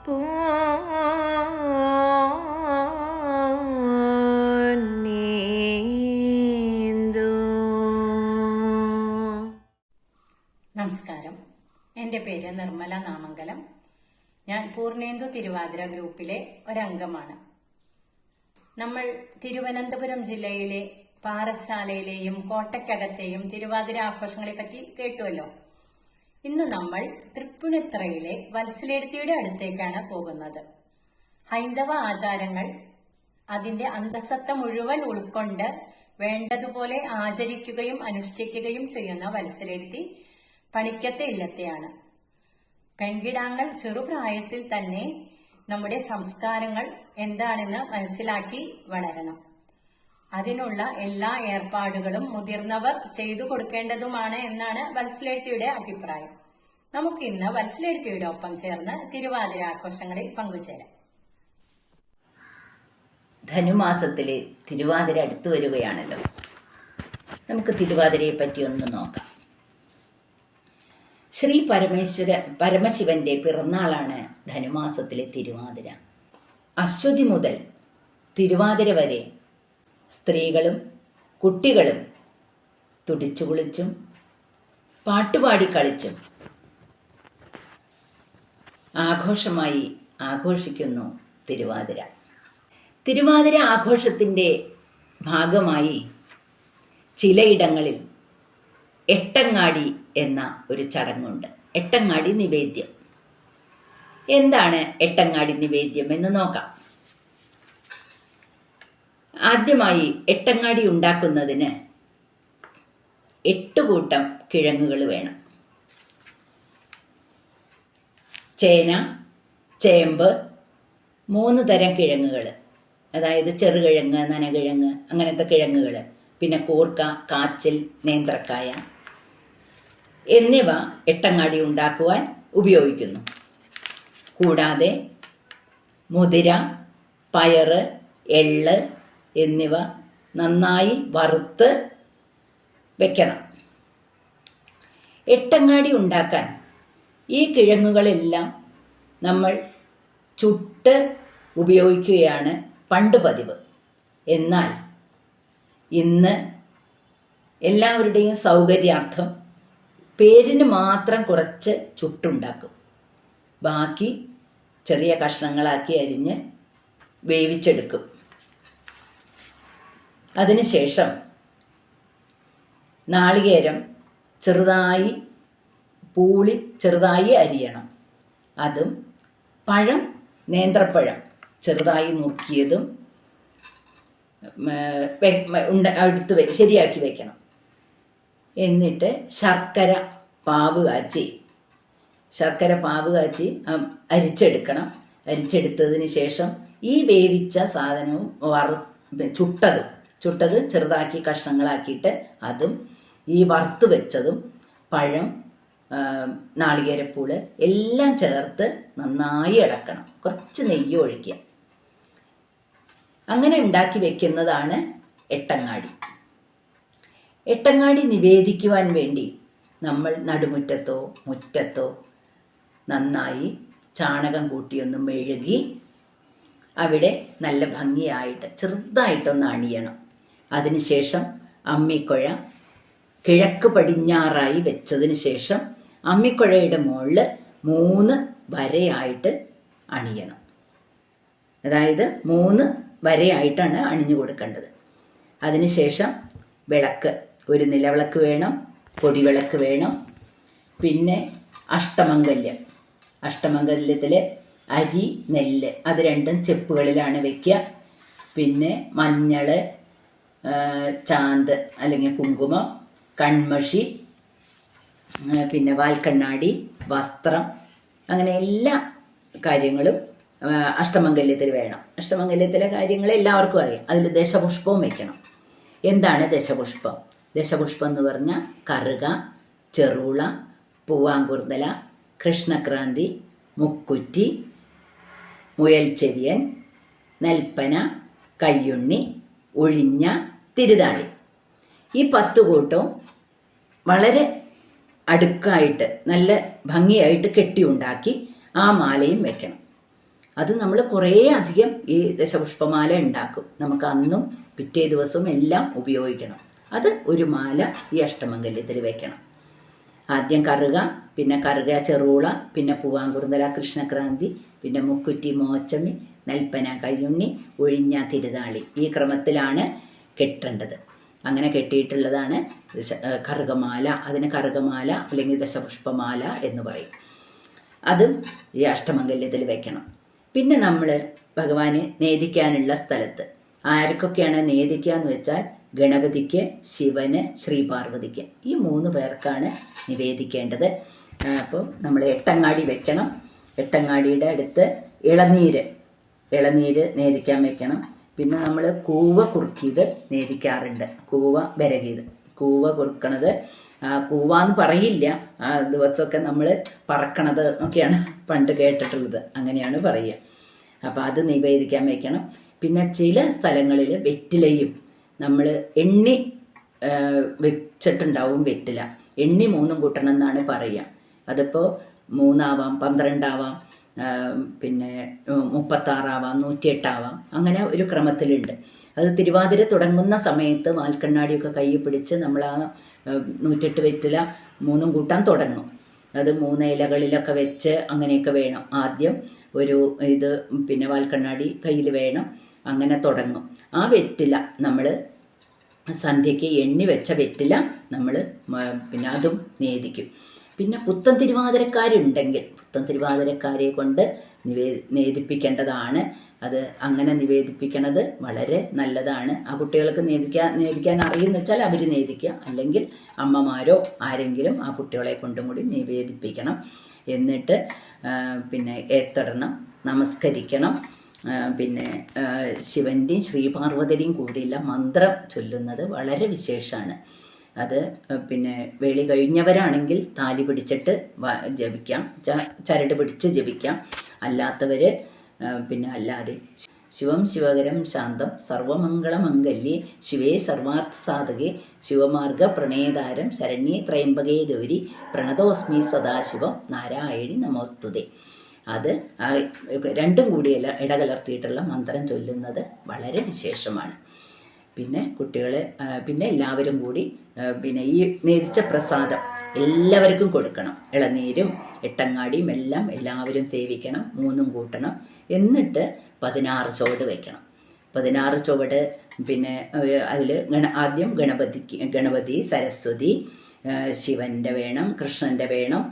നമസ്കാരം. എന്റെ പേര് നിർമ്മല നാമംഗലം. ഞാൻ പൂർണേന്ദു തിരുവാതിര ഗ്രൂപ്പിലെ ഒരംഗമാണ്. നമ്മൾ തിരുവനന്തപുരം ജില്ലയിലെ പാറശാലയിലെയും കോട്ടയ്ക്കകത്തെയും തിരുവാതിര ആഘോഷങ്ങളെ പറ്റി കേട്ടുവല്ലോ. ഇന്ന് നമ്മൾ തൃപ്പുണിത്തറയിലെ വത്സലേടത്തിയുടെ അടുത്തേക്കാണ് പോകുന്നത്. ഹൈന്ദവ ആചാരങ്ങൾ അതിന്റെ അന്തസത്ത മുഴുവൻ ഉൾക്കൊണ്ട് വേണ്ടതുപോലെ ആചരിക്കുകയും അനുഷ്ഠിക്കുകയും ചെയ്യുന്ന വത്സലേടത്തി പണിക്കത്തെ ഇല്ലത്തെയാണ്. പെൺകിടാങ്ങൾ ചെറുപ്രായത്തിൽ തന്നെ നമ്മുടെ സംസ്കാരങ്ങൾ എന്താണെന്ന് മനസ്സിലാക്കി വളരണം. അതിനുള്ള എല്ലാ ഏർപ്പാടുകളും മുതിർന്നവർ ചെയ്തു കൊടുക്കേണ്ടതുമാണ് എന്നാണ് വത്സലെഴുത്തിയുടെ അഭിപ്രായം. നമുക്ക് ഇന്ന് വത്സലെഴുത്തിയുടെ ഒപ്പം ചേർന്ന് തിരുവാതിര ആഘോഷങ്ങളിൽ പങ്കുചേരാം. ധനുമാസത്തിലെ തിരുവാതിര അടുത്തു വരികയാണല്ലോ. നമുക്ക് തിരുവാതിരയെ പറ്റി ഒന്ന് നോക്കാം. ശ്രീ പരമേശ്വര പരമശിവന്റെ പിറന്നാളാണ് ധനുമാസത്തിലെ തിരുവാതിര. അശ്വതി മുതൽ തിരുവാതിര വരെ സ്ത്രീകളും കുട്ടികളും തുടിച്ചു കുളിച്ചും പാട്ടുപാടി കളിച്ചും ആഘോഷമായി ആഘോഷിക്കുന്നു തിരുവാതിര. തിരുവാതിര ആഘോഷത്തിന്റെ ഭാഗമായി ചിലയിടങ്ങളിൽ എട്ടങ്ങാടി എന്ന ഒരു ചടങ്ങുണ്ട്. എട്ടങ്ങാടി നിവേദ്യം. എന്താണ് എട്ടങ്ങാടി നിവേദ്യം എന്ന് നോക്കാം. ആദ്യമായി എട്ടങ്ങാടി ഉണ്ടാക്കുന്നതിന് എട്ട് കൂട്ടം കിഴങ്ങുകൾ വേണം. ചേന ചേമ്പ് മൂന്ന് തരം കിഴങ്ങുകൾ. അതായത് ചെറുകിഴങ്ങ് നനകിഴങ്ങ് അങ്ങനത്തെ കിഴങ്ങുകൾ. പിന്നെ കൂർക്ക കാച്ചിൽ നേന്ത്രക്കായ എന്നിവ എട്ടങ്ങാടി ഉണ്ടാക്കുവാൻ ഉപയോഗിക്കുന്നു. കൂടാതെ മുതിര പയറ് എള്ള് എന്നിവ നന്നായി വറുത്ത് വെക്കണം. എട്ടങ്ങാടി ഉണ്ടാക്കാൻ ഈ കിഴങ്ങുകളെല്ലാം നമ്മൾ ചുട്ട് ഉപയോഗിക്കുകയാണ് പണ്ട് പതിവ്. എന്നാൽ ഇന്ന് എല്ലാവരുടെയും സൗകര്യാർത്ഥം പേരിന് മാത്രം കുറച്ച് ചുട്ടുണ്ടാക്കും. ബാക്കി ചെറിയ കഷ്ണങ്ങളാക്കി അരിഞ്ഞ് വേവിച്ചെടുക്കും. അതിനുശേഷം നാളികേരം ചെറുതായി പൂളി ചെറുതായി അരിയണം. അതും പഴം നേന്ത്രപ്പഴം ചെറുതായി നുറുക്കിയതും ഉണ്ട എടുത്ത് വെ ശരിയാക്കി വെക്കണം. എന്നിട്ട് ശർക്കര പാവ് കാച്ചി. ശർക്കര പാവ് കാച്ചി അരിച്ചെടുക്കണം. അരിച്ചെടുത്തതിന് ശേഷം ഈ വേവിച്ച സാധനവും വറു ചുട്ടതും ചുട്ടത് ചെറുതാക്കി കഷ്ണങ്ങളാക്കിയിട്ട് അതും ഈ വറുത്ത് വെച്ചതും പഴം നാളികേരപ്പൂൾ എല്ലാം ചേർത്ത് നന്നായി ഇളക്കണം. കുറച്ച് നെയ്യ് ഒഴിക്കുക. അങ്ങനെ ഉണ്ടാക്കി വെക്കുന്നതാണ് എട്ടങ്ങാടി. എട്ടങ്ങാടി നിവേദിക്കുവാൻ വേണ്ടി നമ്മൾ നടുമുറ്റത്തോ മുറ്റത്തോ നന്നായി ചാണകം കൂട്ടിയൊന്ന് മെഴുകി അവിടെ നല്ല ഭംഗിയായിട്ട് ചെറുതായിട്ടൊന്ന് അണിയണം. അതിനുശേഷം അമ്മിക്കുഴ കിഴക്ക് പടിഞ്ഞാറായി വെച്ചതിന് ശേഷം അമ്മിക്കുഴയുടെ മുകളിൽ മൂന്ന് വരയായിട്ട് അണിയണം. അതായത് മൂന്ന് വരയായിട്ടാണ് അണിഞ്ഞു കൊടുക്കേണ്ടത്. അതിനുശേഷം വിളക്ക് ഒരു നിലവിളക്ക് വേണം പൊടിവിളക്ക് വേണം. പിന്നെ അഷ്ടമംഗല്യം. അഷ്ടമംഗല്യത്തിൽ അരി നെല്ല് അത് രണ്ടും ചെപ്പുകളിലാണ് വെക്കുക പിന്നെ മഞ്ഞൾ ചാന്ത് അല്ലെങ്കിൽ കുങ്കുമം കൺമഷി പിന്നെ വാൽക്കണ്ണാടി വസ്ത്രം അങ്ങനെ എല്ലാ കാര്യങ്ങളും അഷ്ടമംഗല്യത്തിൽ വേണം. അഷ്ടമംഗല്യത്തിലെ കാര്യങ്ങൾ എല്ലാവർക്കും അറിയാം. അതിൽ ദശപുഷ്പവും വെക്കണം. എന്താണ് ദശപുഷ്പം? ദശപുഷ്പം എന്ന് പറഞ്ഞാൽ കറുക ചെറുള പൂവാങ്കുർതല കൃഷ്ണക്രാന്തി മുക്കുറ്റി മുയൽച്ചെവിയൻ നെൽപ്പന കയ്യുണ്ണി ഒഴിഞ്ഞ തിരുതാളി ഈ പത്ത് കൂട്ടവും വളരെ അടുക്കായിട്ട് നല്ല ഭംഗിയായിട്ട് കെട്ടി ഉണ്ടാക്കി ആ മാലയും വെക്കണം. അത് നമ്മൾ കുറേ അധികം ഈ ദശപുഷ്പമാല ഉണ്ടാക്കും. നമുക്ക് അന്നും പിറ്റേ ദിവസവും എല്ലാം ഉപയോഗിക്കണം. അത് ഒരു മാല ഈ അഷ്ടമംഗല്യത്തിൽ വെക്കണം. ആദ്യം കറുക പിന്നെ കറുക ചെറുള പിന്നെ പൂവാങ്കുറുന്തല കൃഷ്ണക്രാന്തി പിന്നെ മുക്കുറ്റി മോച്ചമി നൽപ്പന കയ്യുണ്ണി ഒഴിഞ്ഞ തിരുതാളി. ഈ ക്രമത്തിലാണ് കെട്ടേണ്ടത്. അങ്ങനെ കെട്ടിയിട്ടുള്ളതാണ് കറുകമാല. അതിന് കറുകമാല അല്ലെങ്കിൽ ദശപുഷ്പമാല എന്ന് പറയും. അതും ഈ അഷ്ടമംഗല്യത്തിൽ വെക്കണം. പിന്നെ നമ്മൾ ഭഗവാന് നേദിക്കാനുള്ള സ്ഥലത്ത്. ആർക്കൊക്കെയാണ് നേദിക്കുക എന്ന് വെച്ചാൽ ഗണപതിക്ക് ശിവന് ശ്രീപാർവതിക്ക്. ഈ മൂന്ന് പേർക്കാണ് നിവേദിക്കേണ്ടത്. അപ്പോൾ നമ്മൾ എട്ടങ്ങാടി വെക്കണം. എട്ടങ്ങാടിയുടെ അടുത്ത് ഇളനീര്. ഇളനീര് നേദിക്കാൻ വെക്കണം. പിന്നെ നമ്മൾ കൂവ കുറുക്കിയത് നേദിക്കാറുണ്ട് കൂവ വിരകിയത്. കൂവ കുറുക്കണത് കൂവ എന്ന് പറയില്ല. ആ ദിവസമൊക്കെ നമ്മൾ പറക്കണത് ഒക്കെയാണ് പണ്ട് കേട്ടിട്ടുള്ളത്. അങ്ങനെയാണ് പറയുക. അപ്പോൾ അത് നിവേദിക്കാൻ വയ്ക്കണം പിന്നെ ചില സ്ഥലങ്ങളിൽ വെറ്റിലയും നമ്മൾ എണ്ണി വെച്ചിട്ടുണ്ടാവും വെറ്റില. എണ്ണി മൂന്നും കൂട്ടണം എന്നാണ് പറയുക. അതിപ്പോൾ മൂന്നാവാം പന്ത്രണ്ടാവാം പിന്നെ മുപ്പത്താറാവാം നൂറ്റിയെട്ടാവാം അങ്ങനെ ഒരു ക്രമത്തിലുണ്ട്. അത് തിരുവാതിര തുടങ്ങുന്ന സമയത്ത് വാൽക്കണ്ണാടിയൊക്കെ കൈ പിടിച്ച് നമ്മൾ ആ, നൂറ്റെട്ട് വെറ്റില മൂന്നും കൂട്ടാൻ തുടങ്ങും. അത് മൂന്ന് ഇലകളിലൊക്കെ വെച്ച് അങ്ങനെയൊക്കെ വേണം. ആദ്യം ഒരു ഇത് പിന്നെ വാൽക്കണ്ണാടി കയ്യിൽ വേണം. അങ്ങനെ തുടങ്ങും. ആ വെറ്റില നമ്മൾ സന്ധ്യയ്ക്ക് എണ്ണി വെച്ച വെറ്റില നമ്മൾ പിന്നെ അതും നേദിക്കും. പിന്നെ പുത്തൻ തിരുവാതിരക്കാരുണ്ടെങ്കിൽ പുത്തൻ തിരുവാതിരക്കാരെ കൊണ്ട് നിവേ നേദിപ്പിക്കേണ്ടതാണ്. അത് അങ്ങനെ നിവേദിപ്പിക്കണത് വളരെ നല്ലതാണ്. ആ കുട്ടികൾക്ക് നേദിക്കാൻ നേദിക്കാൻ അറിയുന്ന വെച്ചാൽ അവർ നേദിക്കുക. അല്ലെങ്കിൽ അമ്മമാരോ ആരെങ്കിലും ആ കുട്ടികളെ കൊണ്ടും കൂടി നിവേദിപ്പിക്കണം. എന്നിട്ട് പിന്നെ ഏത്തടണം നമസ്കരിക്കണം. പിന്നെ ശിവന്റെയും ശ്രീപാർവതിയുടെയും കൂടിയുള്ള മന്ത്രം ചൊല്ലുന്നത് വളരെ വിശേഷമാണ്. അത് പിന്നെ വേളി കഴിഞ്ഞവരാണെങ്കിൽ താലി പിടിച്ചിട്ട് ജപിക്കാം. ചരട് പിടിച്ച് ജപിക്കാം. അല്ലാത്തവർ പിന്നെ അല്ലാതെ ശിവം ശിവകരം ശാന്തം സർവമംഗളമംഗല്യേ ശിവേ സർവാർത്ഥ സാധകേ ശിവമാർഗ പ്രണയതാരം ശരണ്യേ ത്രയംബകേ ഗൗരി പ്രണതോസ്മി സദാശിവം നാരായണി നമോസ്തുതേ. അത് രണ്ടും കൂടി ഇടകലർത്തിയിട്ടുള്ള മന്ത്രം ചൊല്ലുന്നത് വളരെ വിശേഷമാണ്. പിന്നെ കുട്ടികളെ പിന്നെ എല്ലാവരും കൂടി പിന്നെ ഈ നേദിച്ച പ്രസാദം എല്ലാവർക്കും കൊടുക്കണം. ഇളനീരും എട്ടങ്ങാടിയും എല്ലാം എല്ലാവരും സേവിക്കണം മൂന്നും കൂട്ടണം. എന്നിട്ട് പതിനാറ് ചുവട് വയ്ക്കണം പതിനാറ് ചുവട് പിന്നെ അതിൽ ഗണ ആദ്യം ഗണപതിക്ക് ഗണപതി സരസ്വതി ശിവന്റെ വേണം കൃഷ്ണന്റെ വേണം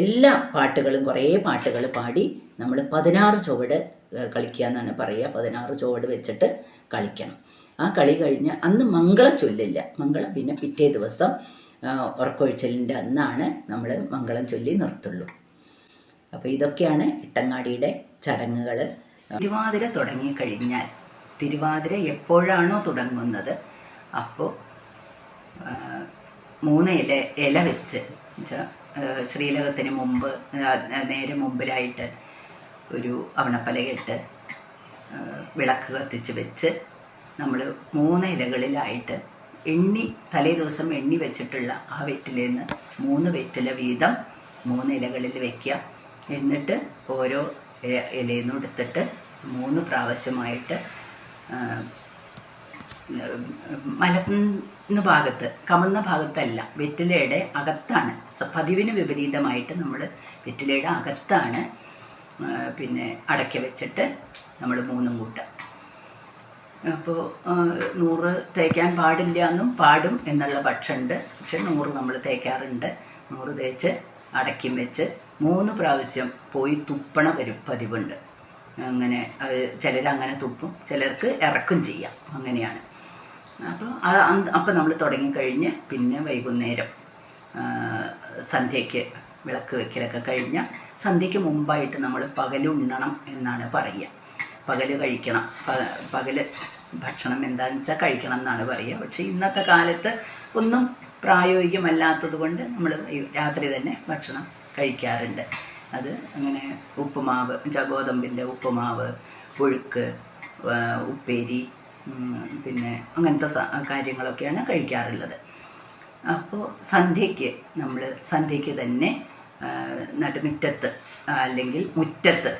എല്ലാ പാട്ടുകളും കുറേ പാട്ടുകൾ പാടി നമ്മൾ പതിനാറ് ചുവട് കളിക്കുക എന്നാണ് പറയുക. പതിനാറ് ചുവട് വെച്ചിട്ട് കളിക്കണം. ആ കളി കഴിഞ്ഞ് അന്ന് മംഗള ചൊല്ലില്ല. മംഗളം പിന്നെ പിറ്റേ ദിവസം ഉറക്കൊഴിച്ചലിന്റെ അന്നാണ് നമ്മൾ മംഗളം ചൊല്ലി നിർത്തുള്ളൂ. അപ്പോൾ ഇതൊക്കെയാണ് ഇട്ടങ്ങാടിയുടെ ചടങ്ങുകൾ തിരുവാതിര തുടങ്ങിക്കഴിഞ്ഞാൽ തിരുവാതിര എപ്പോഴാണോ തുടങ്ങുന്നത് അപ്പോൾ മൂന്ന് ഇല ഇല വെച്ച് ശ്രീലകത്തിന് മുമ്പ് നേരെ മുമ്പിലായിട്ട് ഒരു അവണപ്പലയിട്ട് വിളക്ക് കത്തിച്ച് വെച്ച് നമ്മൾ മൂന്ന് ഇലകളിലായിട്ട് എണ്ണി തലേ ദിവസം എണ്ണി വെച്ചിട്ടുള്ള ആ വെറ്റിലിൽ നിന്ന് മൂന്ന് വെറ്റില വീതം മൂന്ന് ഇലകളിൽ വെക്കുക. എന്നിട്ട് ഓരോ ഇല- ഇലയിൽ എടുത്തിട്ട് മൂന്ന് പ്രാവശ്യമായിട്ട് ആ, മലത്തുന്ന ഭാഗത്ത് കമന്ന ഭാഗത്തല്ല വെറ്റിലയുടെ അകത്താണ്. പതിവിന് വിപരീതമായിട്ട് നമ്മൾ വെറ്റിലയുടെ അകത്താണ് പിന്നെ അടക്കി വെച്ചിട്ട് നമ്മൾ മൂന്നും കൂട്ടുക. അപ്പോൾ നൂറ് തേക്കാൻ പാടില്ല എന്നും പാടും എന്നുള്ള പക്ഷമുണ്ട് പക്ഷെ നൂറ് നമ്മൾ തേക്കാറുണ്ട്. നൂറ് തേച്ച് അടക്കി വെച്ച് മൂന്ന് പ്രാവശ്യം പോയി തുപ്പണ വരും പതിവുണ്ട്. അങ്ങനെ ചിലർ അങ്ങനെ തുപ്പും ചിലർക്ക് ഇറക്കും ചെയ്യാം. അങ്ങനെയാണ്. അപ്പോൾ അപ്പം നമ്മൾ തുടങ്ങിക്കഴിഞ്ഞ് പിന്നെ വൈകുന്നേരം സന്ധ്യയ്ക്ക് വിളക്ക് വെക്കലൊക്കെ കഴിഞ്ഞ സന്ധ്യയ്ക്ക് മുമ്പായിട്ട് നമ്മൾ പകലുണ്ണണം എന്നാണ് പറയുക. പകൽ കഴിക്കണം. പകൽ ഭക്ഷണം എന്താണെന്ന് വെച്ചാൽ കഴിക്കണം എന്നാണ് പറയുക. പക്ഷേ ഇന്നത്തെ കാലത്ത് ഒന്നും പ്രായോഗികമല്ലാത്തത് കൊണ്ട് നമ്മൾ രാത്രി തന്നെ ഭക്ഷണം കഴിക്കാറുണ്ട്. അത് അങ്ങനെ ഉപ്പുമാവ് എന്നുവെച്ചാൽ ഗോതമ്പിന്റെ ഉപ്പുമാവ് പുഴുക്ക് ഉപ്പേരി പിന്നെ അങ്ങനത്തെ കാര്യങ്ങളൊക്കെയാണ് കഴിക്കാറുള്ളത്. അപ്പോൾ സന്ധ്യയ്ക്ക് നമ്മൾ സന്ധ്യയ്ക്ക് തന്നെ നടുമുറ്റത്ത് അല്ലെങ്കിൽ മുറ്റത്ത്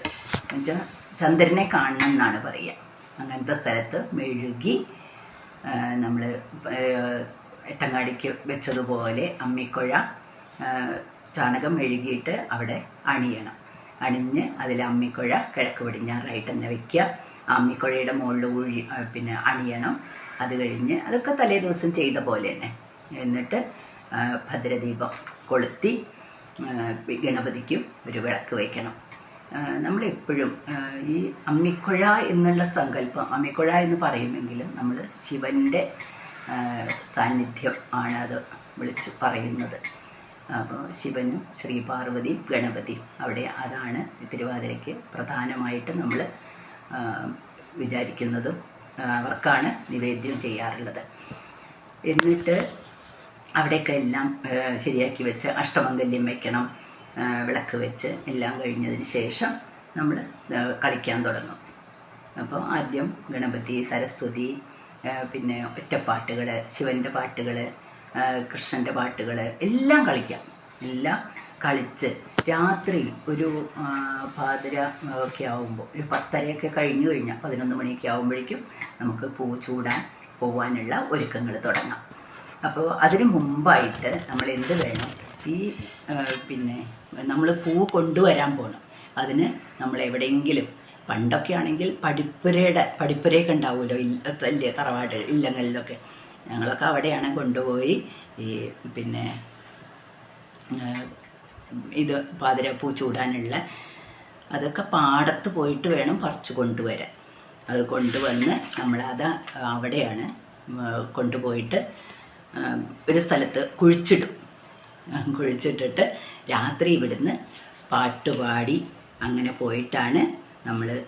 എന്നുവെച്ചാൽ ചന്ദ്രനെ കാണണം എന്നാണ് പറയുക. അങ്ങനത്തെ സ്ഥലത്ത് മെഴുകി നമ്മൾ എട്ടങ്ങാടിക്ക് വെച്ചതുപോലെ അമ്മിക്കുഴ ചാണകം മെഴുകിയിട്ട് അവിടെ അണിയണം. അണിഞ്ഞ് അതിൽ അമ്മിക്കുഴ കിഴക്ക് പടിഞ്ഞാറായിട്ട് തന്നെ വയ്ക്കുക അമ്മിക്കുഴയുടെ മുകളിൽ ഊഴി പിന്നെ അണിയണം. അത് കഴിഞ്ഞ് അതൊക്കെ തലേ ദിവസം ചെയ്ത പോലെ തന്നെ. എന്നിട്ട് ഭദ്രദീപം കൊളുത്തി ഗണപതിക്കും ഒരു വിളക്ക് വയ്ക്കണം. നമ്മളെപ്പോഴും ഈ അമ്മിക്കുഴ എന്നുള്ള സങ്കല്പം അമ്മിക്കുഴ എന്ന് പറയുമെങ്കിലും നമ്മൾ ശിവന്റെ സാന്നിധ്യം ആണ് അത് വിളിച്ച് പറയുന്നത്. അപ്പോൾ ശിവനും ശ്രീ പാർവതി ഗണപതി അവിടെ അതാണ് തിരുവാതിരയ്ക്ക് പ്രധാനമായിട്ട് നമ്മൾ വിചാരിക്കുന്നതും അവർക്കാണ് നിവേദ്യം ചെയ്യാറുള്ളത്. എന്നിട്ട് അവിടെയൊക്കെ എല്ലാം ശരിയാക്കി വെച്ച് അഷ്ടമംഗല്യം വെക്കണം. ആ, വിളക്ക് വെച്ച് എല്ലാം കഴിഞ്ഞതിന് ശേഷം നമ്മൾ കളിക്കാൻ തുടങ്ങും. അപ്പോൾ ആദ്യം ഗണപതി സരസ്വതി പിന്നെ ഒറ്റപ്പാട്ടുകൾ ശിവന്റെ പാട്ടുകൾ കൃഷ്ണന്റെ പാട്ടുകൾ എല്ലാം കളിക്കാം. എല്ലാം കളിച്ച് രാത്രി ഒരു പാതിര ഒക്കെ ആവുമ്പോൾ ഒരു പത്തരയൊക്കെ കഴിഞ്ഞു കഴിഞ്ഞാൽ പതിനൊന്ന് മണിയൊക്കെ ആകുമ്പോഴേക്കും നമുക്ക് പൂ ചൂടാൻ പോവാനുള്ള ഒരുക്കങ്ങൾ തുടങ്ങാം. അപ്പോൾ അതിന് മുമ്പായിട്ട് നമ്മൾ എന്ത് വേണം? ഈ പിന്നെ നമ്മൾ പൂ കൊണ്ടുവരാൻ പോകണം അതിന് നമ്മൾ എവിടെയെങ്കിലും പണ്ടൊക്കെ ആണെങ്കിൽ പഠിപ്പുരയുടെ പഠിപ്പുരയൊക്കെ ഉണ്ടാവുമല്ലോ ഇല്ലേ തറവാട് ഇല്ലങ്ങളിലൊക്കെ. ഞങ്ങളൊക്കെ അവിടെയാണ് കൊണ്ടുപോയി ഈ പിന്നെ ഇത് ഇത് പൂ ചൂടാനുള്ള അതൊക്കെ പാടത്ത് പോയിട്ട് വേണം പറിച്ചു കൊണ്ടുവരാൻ. അത് കൊണ്ടുവന്ന് നമ്മളത് അവിടെയാണ് കൊണ്ടുപോയിട്ട് ഒരു സ്ഥലത്ത് കുഴിച്ചിടും. കുഴിച്ചിട്ടിട്ട് രാത്രി ഇവിടുന്ന് പാട്ടുപാടി അങ്ങനെ പോയിട്ടാണ് നമ്മൾ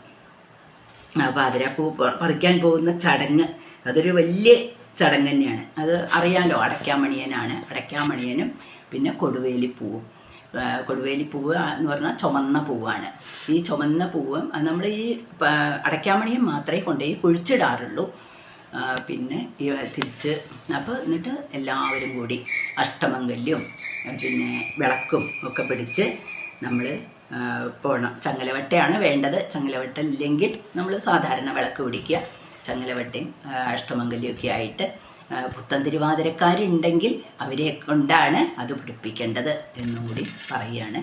പാതിരാപ്പൂ പറിക്കാൻ പോകുന്ന ചടങ്ങ്. അതൊരു വലിയ ചടങ്ങ് തന്നെയാണ്. അത് അറിയാലോ അടയ്ക്കാമണിയനാണ്. അടയ്ക്കാമണിയനും പിന്നെ കൊടുവേലി കൊടുവേലിപ്പൂവ് എന്ന് പറഞ്ഞാൽ ചുമന്ന പൂവാണ്. ഈ ചുമന്ന പൂവ് നമ്മൾ ഈ അടയ്ക്കാമണിയും മാത്രമേ കൊണ്ടുപോയി കുഴിച്ചിടാറുള്ളൂ. പിന്നെ തിരിച്ച്. അപ്പോൾ എന്നിട്ട് എല്ലാവരും കൂടി അഷ്ടമംഗല്യം പിന്നെ വിളക്കും ഒക്കെ പിടിച്ച് നമ്മൾ പോകണം ചങ്ങലവട്ടയാണ് വേണ്ടത്. ചങ്ങലവട്ട ഇല്ലെങ്കിൽ നമ്മൾ സാധാരണ വിളക്ക് പിടിക്കുക. ചങ്ങലവട്ടയും അഷ്ടമംഗല്യമൊക്കെ ആയിട്ട് പുത്തൻ തിരുവാതിരക്കാരുണ്ടെങ്കിൽ അവരെ കൊണ്ടാണ് അത് പിടിപ്പിക്കേണ്ടത് എന്നും കൂടി പറയുകയാണ്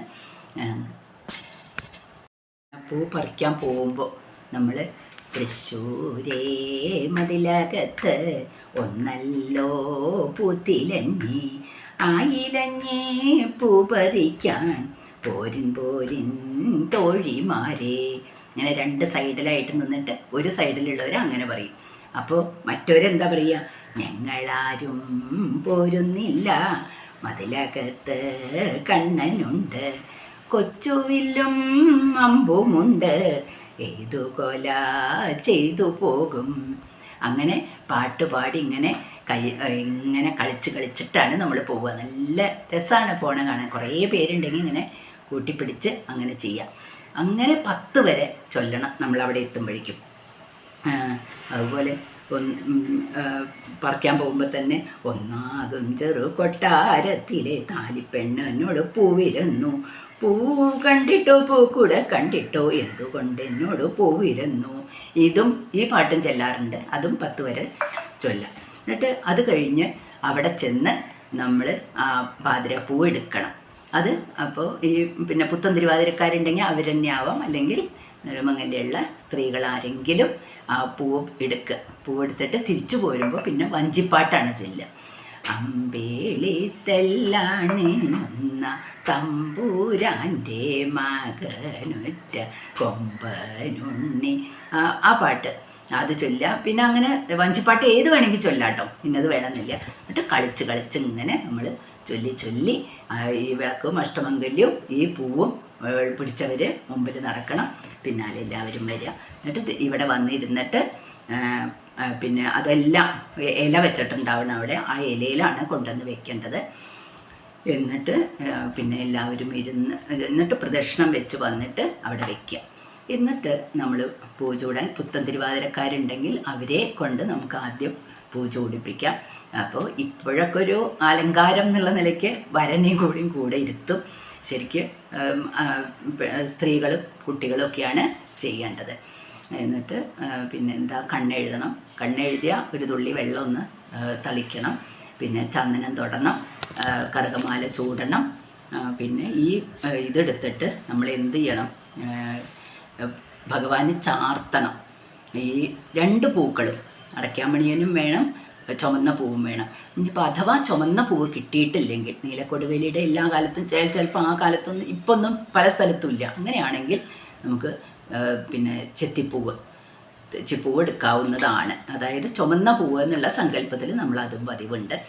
പൂ പറിക്കാൻ പോകുമ്പോൾ നമ്മൾ തൃശ്ശൂരേ മതിലകത്ത് ഒന്നല്ലോ പൂത്തിലഞ്ഞി ആയിലഞ്ഞി പൂപറിക്കാൻ പോരിൻ പോരിൻ തോഴിമാരെ. ഇങ്ങനെ രണ്ട് സൈഡിലായിട്ട് നിന്നിട്ട് ഒരു സൈഡിലുള്ളവർ അങ്ങനെ പറയും. അപ്പോൾ മറ്റവരെന്താ പറയുക ഞങ്ങളാരും പോരുന്നില്ല. മതിലകത്ത് കണ്ണനുണ്ട്. കൊച്ചുവില്ലും അമ്പുമുണ്ട്. ഏതു കൊല ചെയ്തു പോകും. അങ്ങനെ പാട്ട് പാടി ഇങ്ങനെ കൈ ഇങ്ങനെ കളിച്ച് കളിച്ചിട്ടാണ് നമ്മൾ പോവുക. നല്ല രസമാണ് പോണ കാണാൻ. കുറേ പേരുണ്ടെങ്കിൽ ഇങ്ങനെ കൂട്ടിപ്പിടിച്ച് അങ്ങനെ ചെയ്യാം. അങ്ങനെ പത്ത് വരെ ചൊല്ലണം നമ്മൾ അവിടെ എത്തുമ്പോഴേക്കും അതുപോലെ പറിക്കാൻ പോകുമ്പോൾ തന്നെ ഒന്നാകും ചെറു കൊട്ടാരത്തിലെ താലിപ്പെണ്ണനോട് പൂവിരുന്നു. പൂ കണ്ടിട്ടോ പൂക്കൂടെ കണ്ടിട്ടോ എന്തുകൊണ്ട് എന്നോട് പൂവിരുന്നു? ഇതും ഈ പാട്ടും ചെല്ലാറുണ്ട്. അതും പത്ത് വരെ ചൊല്ലാം. എന്നിട്ട് അത് കഴിഞ്ഞ് അവിടെ ചെന്ന് നമ്മൾ ആ പാതിര പൂ എടുക്കണം. അത് അപ്പോൾ ഈ പിന്നെ പുത്തൻ തിരുവാതിരക്കാരുണ്ടെങ്കിൽ അവർ തന്നെ ആവാം. അല്ലെങ്കിൽ നെടുമങ്ങലുള്ള സ്ത്രീകളാരെങ്കിലും ആ പൂവ് എടുക്കുക. പൂവ് എടുത്തിട്ട് തിരിച്ചു പോരുമ്പോൾ പിന്നെ വഞ്ചിപ്പാട്ടാണ് ചെല്ലുക. അമ്പേളി തെല്ലാണ് ഒന്ന തമ്പൂരാന്റെ മകനൊറ്റ കൊമ്പനുണ്ണി. ആ പാട്ട് അത് ചൊല്ലുക. പിന്നെ അങ്ങനെ വഞ്ചിപ്പാട്ട് ഏത് വേണമെങ്കിൽ ചൊല്ലാട്ടോ ഇന്നത് വേണമെന്നില്ല. എന്നിട്ട് കളിച്ച് കളിച്ച് ഇങ്ങനെ നമ്മൾ ചൊല്ലി ചൊല്ലി ഈ വിളക്കും അഷ്ടമംഗല്യവും ഈ പൂവും പിടിച്ചവർ മുമ്പിൽ നടക്കണം. പിന്നാലെ എല്ലാവരും വരിക. എന്നിട്ട് ഇവിടെ വന്നിരുന്നിട്ട് പിന്നെ അതെല്ലാം ഇല വെച്ചിട്ടുണ്ടാവണം അവിടെ. ആ ഇലയിലാണ് കൊണ്ടുവന്ന് വെക്കേണ്ടത്. എന്നിട്ട് പിന്നെ എല്ലാവരും ഇരുന്ന് എന്നിട്ട് പ്രദക്ഷിണം വെച്ച് വന്നിട്ട് അവിടെ വെക്കുക. എന്നിട്ട് നമ്മൾ പൂജ ചൂടാൻ പുത്തൻ തിരുവാതിരക്കാരുണ്ടെങ്കിൽ അവരെ കൊണ്ട് നമുക്ക് ആദ്യം പൂജ ഓടിപ്പിക്കാം അപ്പോൾ ഇപ്പോഴൊക്കെ ഒരു അലങ്കാരം എന്നുള്ള നിലയ്ക്ക് വരനെയും കൂടിയും കൂടെ ഇരുത്തും. ശരിക്ക് സ്ത്രീകളും കുട്ടികളും ഒക്കെയാണ് ചെയ്യേണ്ടത്. എന്നിട്ട് പിന്നെ എന്താ കണ്ണെഴുതണം. കണ്ണെഴുതിയ ഒരു തുള്ളി വെള്ളം ഒന്ന് തളിക്കണം. പിന്നെ ചന്ദനം തൊടണം കറുകമാല ചൂടണം. പിന്നെ ഈ ഇതെടുത്തിട്ട് നമ്മൾ എന്ത് ചെയ്യണം? ഭഗവാന് ചാർത്തണം. ഈ രണ്ട് പൂക്കളും അടയ്ക്കാമണിയനും വേണം ചുമന്ന പൂവും വേണം. ഇനിയിപ്പോൾ അഥവാ ചുമന്ന പൂവ് കിട്ടിയിട്ടില്ലെങ്കിൽ നീലക്കൊടുവേലിയുടെ എല്ലാ കാലത്തും ചിലപ്പോൾ ആ കാലത്തൊന്നും ഇപ്പൊന്നും പല സ്ഥലത്തും ഇല്ല. അങ്ങനെയാണെങ്കിൽ നമുക്ക് പിന്നെ ചെത്തിപ്പൂവ്. ചെത്തിപ്പൂവ് എടുക്കാവുന്നതാണ്. അതായത് ചുമന്ന പൂവ് എന്നുള്ള സങ്കല്പത്തിൽ നമ്മൾ അതും പതിവുണ്ട്.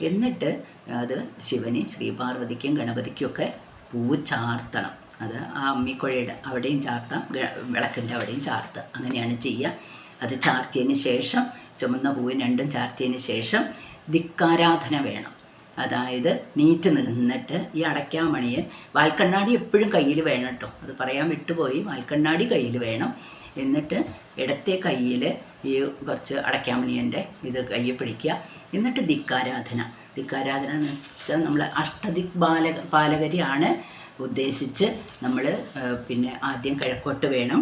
എന്നിട്ട് അത് ശിവനെയും ശ്രീപാർവതിക്കും ഗണപതിക്കുമൊക്കെ പൂവ് ചാർത്തണം. അത് ആ അമ്മിക്കുഴയുടെ അവിടെയും ചാർത്താം. വിളക്കിന്റെ അവിടെയും ചാർത്താം. അങ്ങനെയാണ് ചെയ്യുക. അത് ചാർത്തിയതിന് ശേഷം ചുമന്ന പൂവ് രണ്ടും ചാർത്തിയതിന് ശേഷം ദിക്കാരാധന വേണം. അതായത് നീറ്റ് നിന്നിട്ട് ഈ അടയ്ക്കാമണിയെ വാൽക്കണ്ണാടി എപ്പോഴും കയ്യിൽ വേണം കേട്ടോ. അത് പറയാൻ വിട്ടുപോയി. വാൽക്കണ്ണാടി കയ്യിൽ വേണം. എന്നിട്ട് ഇടത്തെ കയ്യിൽ ഈ കുറച്ച് അടയ്ക്കാമണിയന്റെ ഇത് കയ്യിൽ പിടിക്കുക. എന്നിട്ട് ദിക്കാരാധന ദിക്കാരാധന എന്ന് വെച്ചാൽ നമ്മൾ അഷ്ടദിക് ബാലക പാലകരിയാണ് ഉദ്ദേശിച്ച് നമ്മൾ പിന്നെ ആദ്യം കിഴക്കോട്ട് വേണം.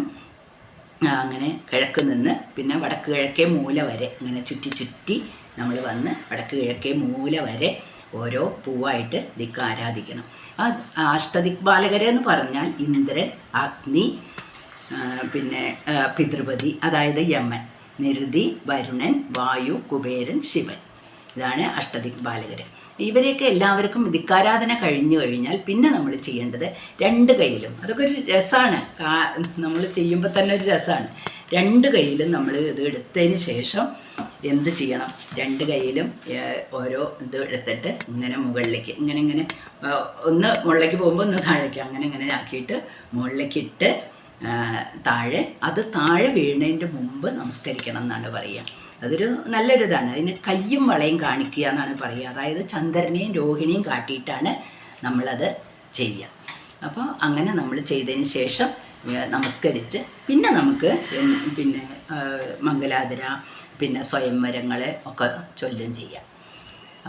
അങ്ങനെ കിഴക്ക് നിന്ന് പിന്നെ വടക്ക് കിഴക്കേ മൂല വരെ ഇങ്ങനെ ചുറ്റി ചുറ്റി നമ്മൾ വന്ന് വടക്ക് കിഴക്കേ മൂല വരെ ഓരോ പൂവായിട്ട് ദിക്ക് ആരാധിക്കണം. ആ അഷ്ടദിക് ബാലകരെ എന്ന് പറഞ്ഞാൽ ഇന്ദ്രൻ അഗ്നി പിന്നെ പിതൃപതി അതായത് യമൻ നിരുതി വരുണൻ വായു കുബേരൻ ശിവൻ. ഇതാണ് അഷ്ടദിക് ബാലകർ ഇവരെയൊക്കെ എല്ലാവർക്കും ദിക്കാരാധന കഴിഞ്ഞു കഴിഞ്ഞാൽ പിന്നെ നമ്മൾ ചെയ്യേണ്ടത് രണ്ട് കയ്യിലും. അതൊക്കെ ഒരു രസമാണ് നമ്മൾ ചെയ്യുമ്പോൾ തന്നെ ഒരു രസമാണ് രണ്ട് കയ്യിലും നമ്മൾ ഇത് എടുത്തതിന് ശേഷം എന്ത് ചെയ്യണം? രണ്ട് കയ്യിലും ഓരോ ഇത് എടുത്തിട്ട് ഇങ്ങനെ മുകളിലേക്ക് ഇങ്ങനെ ഇങ്ങനെ ഒന്ന് മുകളിലേക്ക് പോകുമ്പോൾ ഒന്ന് താഴേക്ക് അങ്ങനെ ഇങ്ങനെ ആക്കിയിട്ട് മുകളിലേക്ക് ഇട്ട് താഴെ അത് താഴെ വീഴുന്നതിന്റെ മുമ്പ് നമസ്കരിക്കണം എന്നാണ് പറയുക അതൊരു നല്ലൊരു ഇതാണ് അതിന് കയ്യും വളയും കാണിക്കുക എന്നാണ് പറയുക അതായത് ചന്ദ്രനെയും രോഹിണിയും കാട്ടിയിട്ടാണ് നമ്മളത് ചെയ്യുക അപ്പോൾ അങ്ങനെ നമ്മൾ ചെയ്തതിന് ശേഷം നമസ്കരിച്ച് പിന്നെ നമുക്ക് പിന്നെ മംഗലാതിര പിന്നെ സ്വയംവരങ്ങളെ ഒക്കെ ചൊല്ലും ചെയ്യാം.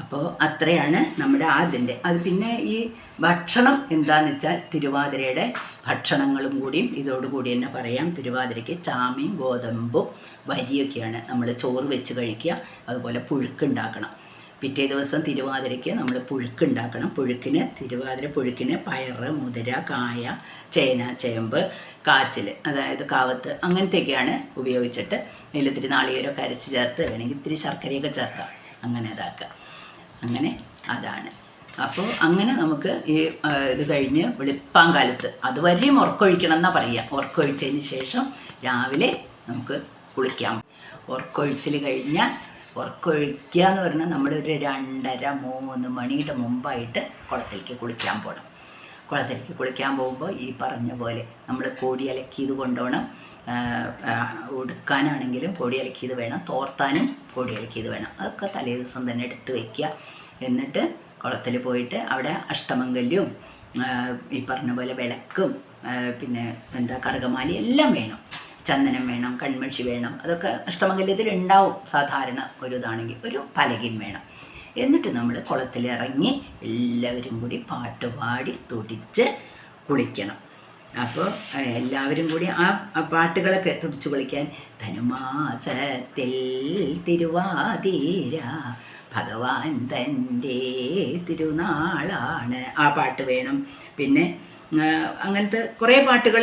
അപ്പോൾ അത്രയാണ് നമ്മുടെ ആദ്യന്റെ അത് പിന്നെ ഈ ഭക്ഷണം എന്താന്ന് വെച്ചാൽ തിരുവാതിരയുടെ ഭക്ഷണങ്ങളും കൂടിയും ഇതോടുകൂടി തന്നെ പറയാം. തിരുവാതിരയ്ക്ക് ചാമയും ഗോതമ്പും വരിയൊക്കെയാണ് നമ്മൾ ചോറ് വെച്ച് കഴിക്കുക. അതുപോലെ പുഴുക്കുണ്ടാക്കണം പിറ്റേ ദിവസം തിരുവാതിരയ്ക്ക് നമ്മൾ പുഴുക്കുണ്ടാക്കണം പുഴുക്കിന് തിരുവാതിര പുഴുക്കിന് പയറ് മുതിര കായ ചേന ചേമ്പ് കാച്ചിൽ അതായത് കാവത്ത് അങ്ങനത്തെയൊക്കെയാണ് ഉപയോഗിച്ചിട്ട് അതിൽ ഇത്തിരി നാളികേരമൊക്കെ അരച്ച് ചേർത്ത് വേണമെങ്കിൽ ഇത്തിരി ശർക്കരയൊക്കെ ചേർക്കാം. അങ്ങനെ ഇതാക്കാം അങ്ങനെ അതാണ്. അപ്പോൾ അങ്ങനെ നമുക്ക് ഈ ഇത് കഴിഞ്ഞ് വെളുപ്പാങ്കാലത്ത് അതുവരെയും ഉറക്കൊഴിക്കണം എന്നാ പറയുക. ഉറക്കൊഴിച്ചതിന് ശേഷം രാവിലെ നമുക്ക് കുളിക്കാം. ഉറക്കൊഴിച്ചിൽ കഴിഞ്ഞാൽ ഉറക്കൊഴിക്കുക എന്ന് പറഞ്ഞാൽ നമ്മളൊരു രണ്ടര മൂന്ന് മണിയുടെ മുമ്പായിട്ട് കുളത്തിലേക്ക് കുളിക്കാൻ പോകണം കുളത്തിലേക്ക് കുളിക്കാൻ പോകുമ്പോൾ ഈ പറഞ്ഞ പോലെ നമ്മൾ കോടി അലക്കിയത് ആ, ഉടുക്കാനാണെങ്കിലും പൊടി വേണം. തോർത്താനും പൊടി വേണം. അതൊക്കെ തലേ ദിവസം തന്നെ എടുത്ത് വയ്ക്കുക എന്നിട്ട് കുളത്തിൽ പോയിട്ട് അവിടെ അഷ്ടമംഗല്യവും ഈ പറഞ്ഞ പോലെ വിളക്കും പിന്നെ എന്താ കറുകമാലി എല്ലാം വേണം. ചന്ദനം വേണം കൺമഷി വേണം അതൊക്കെ അഷ്ടമംഗല്യത്തിൽ ഉണ്ടാവും സാധാരണ ഒരു ഇതാണെങ്കിൽ ഒരു പലകിൻ വേണം. എന്നിട്ട് നമ്മൾ കുളത്തിലിറങ്ങി എല്ലാവരും കൂടി പാട്ട് പാടി തുടിച്ച് കുളിക്കണം. അപ്പോൾ എല്ലാവരും കൂടി ആ പാട്ടുകളൊക്കെ തുടിച്ചു കുളിക്കാൻ ധനുമാസത്തിൽ തിരുവാതിര ഭഗവാൻ തന്റെ തിരുനാളാണ്. ആ പാട്ട് വേണം. പിന്നെ അങ്ങനത്തെ കുറേ പാട്ടുകൾ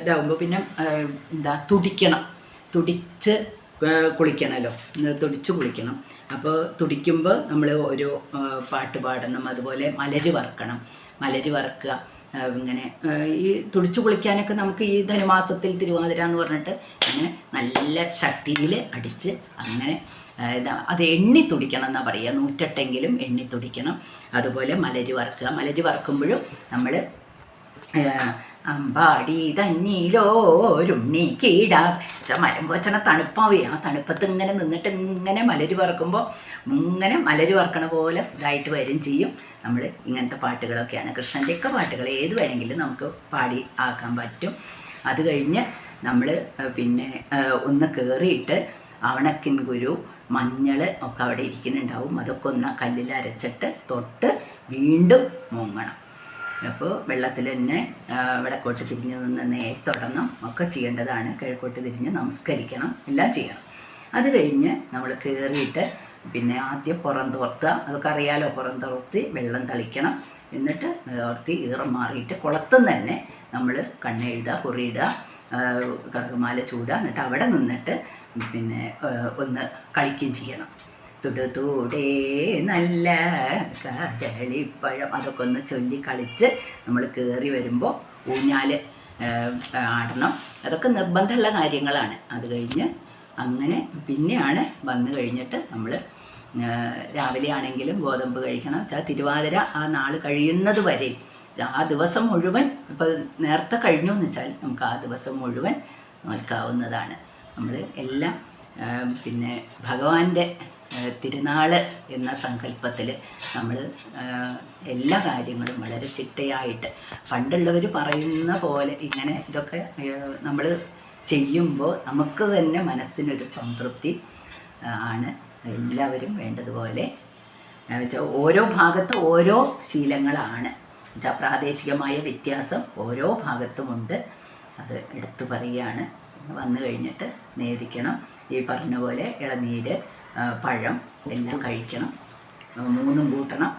ഇതാവുമ്പോൾ പിന്നെ ആ, എന്താ തുടിക്കണം. തുടിച്ച് ആ, കുളിക്കണമല്ലോ തുടിച്ച് കുളിക്കണം. അപ്പോൾ തുടിക്കുമ്പോൾ നമ്മൾ ഒരു പാട്ട് പാടണം. അതുപോലെ മലര് വറക്കണം. മലര് വറക്കുക. ഇങ്ങനെ ഈ തുടിച്ചു കുളിക്കാനൊക്കെ നമുക്ക് ഈ ധനുമാസത്തിൽ തിരുവാതിര എന്ന് പറഞ്ഞിട്ട് അങ്ങനെ നല്ല ശക്തിയിൽ അടിച്ച് അങ്ങനെ ആ, അത് എണ്ണി തുടിക്കണം എന്നാണ് പറയുക നൂറ്റെട്ടെങ്കിലും എണ്ണി തുടിക്കണം. അതുപോലെ മലര് വറക്കുക. മലര് വറക്കുമ്പോഴും നമ്മൾ അമ്പാടി തന്നിലോരുണ്ണി കീടാ മരം കൊച്ചണ തണുപ്പാവേ. ആ തണുപ്പത്ത് ഇങ്ങനെ നിന്നിട്ട് ഇങ്ങനെ മലര് വറക്കുമ്പോൾ ഇങ്ങനെ മലര് വറക്കണ പോലെ ഇതായിട്ട് വരും ചെയ്യും. നമ്മൾ ഇങ്ങനത്തെ പാട്ടുകളൊക്കെയാണ്. കൃഷ്ണന്റെയൊക്കെ പാട്ടുകൾ ഏത് വേണമെങ്കിലും നമുക്ക് പാടി ആക്കാൻ പറ്റും. അത് കഴിഞ്ഞ് നമ്മൾ പിന്നെ ഒന്ന് കയറിയിട്ട് അവണക്കിൻ ഗുരു മഞ്ഞൾ ഒക്കെ അവിടെ ഇരിക്കുന്നുണ്ടാവും. അതൊക്കെ ഒന്ന് കല്ലിൽ അരച്ചിട്ട് തൊട്ട് വീണ്ടും മുങ്ങണം. അപ്പോൾ വെള്ളത്തിൽ തന്നെ വടക്കോട്ട് തിരിഞ്ഞ് നിന്ന് നേത്തൊടണം ഒക്കെ ചെയ്യേണ്ടതാണ്. കിഴക്കോട്ട് തിരിഞ്ഞ് നമസ്കരിക്കണം. എല്ലാം ചെയ്യണം. അത് കഴിഞ്ഞ് നമ്മൾ കയറിയിട്ട് പിന്നെ ആദ്യം പുറം പുറന്തോർത്തുക അതൊക്കെ അറിയാലോ പുറം തോർത്തി വെള്ളം തളിക്കണം. എന്നിട്ട് ഓർത്തി ഈറം മാറിയിട്ട് കുളത്തും തന്നെ നമ്മൾ കണ്ണെഴുതുക കുറിയിടുക കറുകമാല ചൂടുക. എന്നിട്ട് അവിടെ നിന്നിട്ട് പിന്നെ ഒന്ന് കളിക്കുകയും ചെയ്യണം. തുടുതൂടേ നല്ല കദളിപ്പഴം അതൊക്കെ ഒന്ന് ചൊല്ലി കളിച്ച് നമ്മൾ കയറി വരുമ്പോൾ ഊഞ്ഞാൽ ആടണം. അതൊക്കെ നിർബന്ധമുള്ള കാര്യങ്ങളാണ്. അത് കഴിഞ്ഞ് അങ്ങനെ പിന്നെയാണ് വന്നു കഴിഞ്ഞിട്ട് നമ്മൾ രാവിലെ ആണെങ്കിലും ഗോതമ്പ് കഴിക്കണം. വെച്ചാൽ തിരുവാതിര ആ നാൾ കഴിയുന്നത് വരെ. ആ ദിവസം മുഴുവൻ ഇപ്പോൾ നേരത്തെ കഴിഞ്ഞു എന്ന് വെച്ചാൽ നമുക്ക് ആ ദിവസം മുഴുവൻ നോൽക്കാവുന്നതാണ്. നമ്മൾ എല്ലാം പിന്നെ ഭഗവാന്റെ ആ, തിരുനാൾ എന്ന സങ്കല്പത്തിൽ നമ്മൾ എല്ലാ കാര്യങ്ങളും വളരെ ചിട്ടയായിട്ട്. പണ്ടുള്ളവർ പറയുന്ന പോലെ ഇങ്ങനെ ഇതൊക്കെ നമ്മൾ ചെയ്യുമ്പോൾ നമുക്ക് തന്നെ മനസ്സിനൊരു സംതൃപ്തി ആണ് എല്ലാവരും വേണ്ടതുപോലെ. ഓരോ ഭാഗത്ത് ഓരോ ശീലങ്ങളാണ്. വെച്ചാൽ പ്രാദേശികമായ വ്യത്യാസം ഓരോ ഭാഗത്തുമുണ്ട്. അത് എടുത്തു പറയുകയാണ് വന്നു കഴിഞ്ഞിട്ട് നേദിക്കണം. ഈ പറഞ്ഞ പോലെ ഇളനീര് പഴം എല്ലാം കഴിക്കണം. മൂന്നും കൂട്ടണം.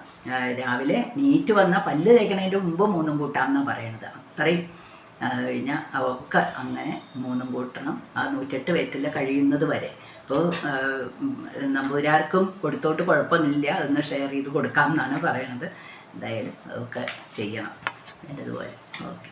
രാവിലെ നീറ്റ് വന്ന പല്ല് തേക്കണതിന്റെ മുമ്പ് മൂന്നും കൂട്ടാം എന്നാണ് പറയണത്. അത്രയും കഴിഞ്ഞാൽ ഒക്കെ അങ്ങനെ മൂന്നും കൂട്ടണം. ആ നൂറ്റെട്ട് വെറ്റില കഴിയുന്നത് വരെ. അപ്പോൾ നമ്പൂരാർക്കും കൊടുത്തോട്ട് കുഴപ്പമൊന്നുമില്ല. അതൊന്ന് ഷെയർ ചെയ്ത് കൊടുക്കാം എന്നാണ് പറയണത്. എന്തായാലും അതൊക്കെ ചെയ്യണം. എന്റെതുപോലെ ഓക്കെ.